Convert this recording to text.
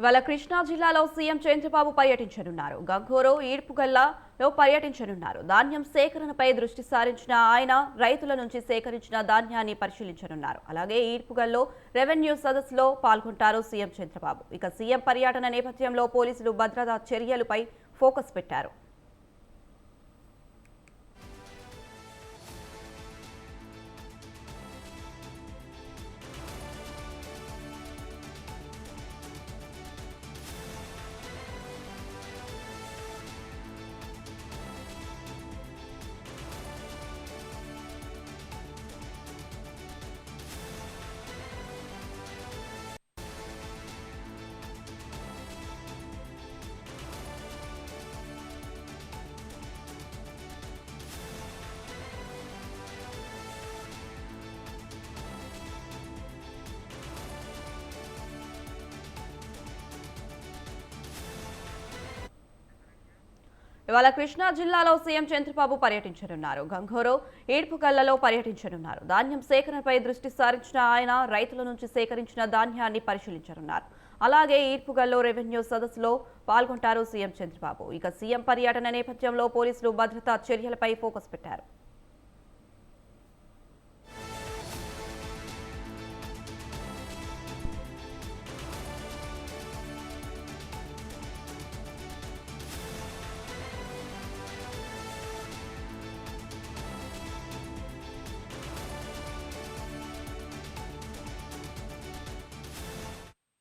ఇవాళ కృష్ణా జిల్లాలో సీఎం చంద్రబాబు పర్యటించనున్నారు. గంగూరు ఈడ్పుగల్లలో పర్యటించనున్నారు. ధాన్యం సేకరణపై దృష్టి సారించిన ఆయన రైతుల నుంచి సేకరించిన ధాన్యాన్ని పరిశీలించనున్నారు. అలాగే ఈడ్పుగల్లో రెవెన్యూ సదస్సులో పాల్గొంటారు సీఎం చంద్రబాబు. ఇక సీఎం పర్యటన నేపథ్యంలో పోలీసులు భద్రతా చర్యలపై ఫోకస్ పెట్టారు. ఇవాళ కృష్ణా జిల్లాలో సీఎం చంద్రబాబు పర్యటించనున్నారు. గంగోరు ఈడ్పుకల్లలో పర్యటించనున్నారు. ధాన్యం సేకరణపై దృష్టి సారించిన ఆయన రైతుల నుంచి సేకరించిన ధాన్యాన్ని పరిశీలించనున్నారు. అలాగే ఈర్పుగల్లో రెవెన్యూ సదస్సులో పాల్గొంటారు సీఎం చంద్రబాబు. ఇక సీఎం పర్యటన నేపథ్యంలో పోలీసులు భద్రతా చర్యలపై ఫోకస్ పెట్టారు.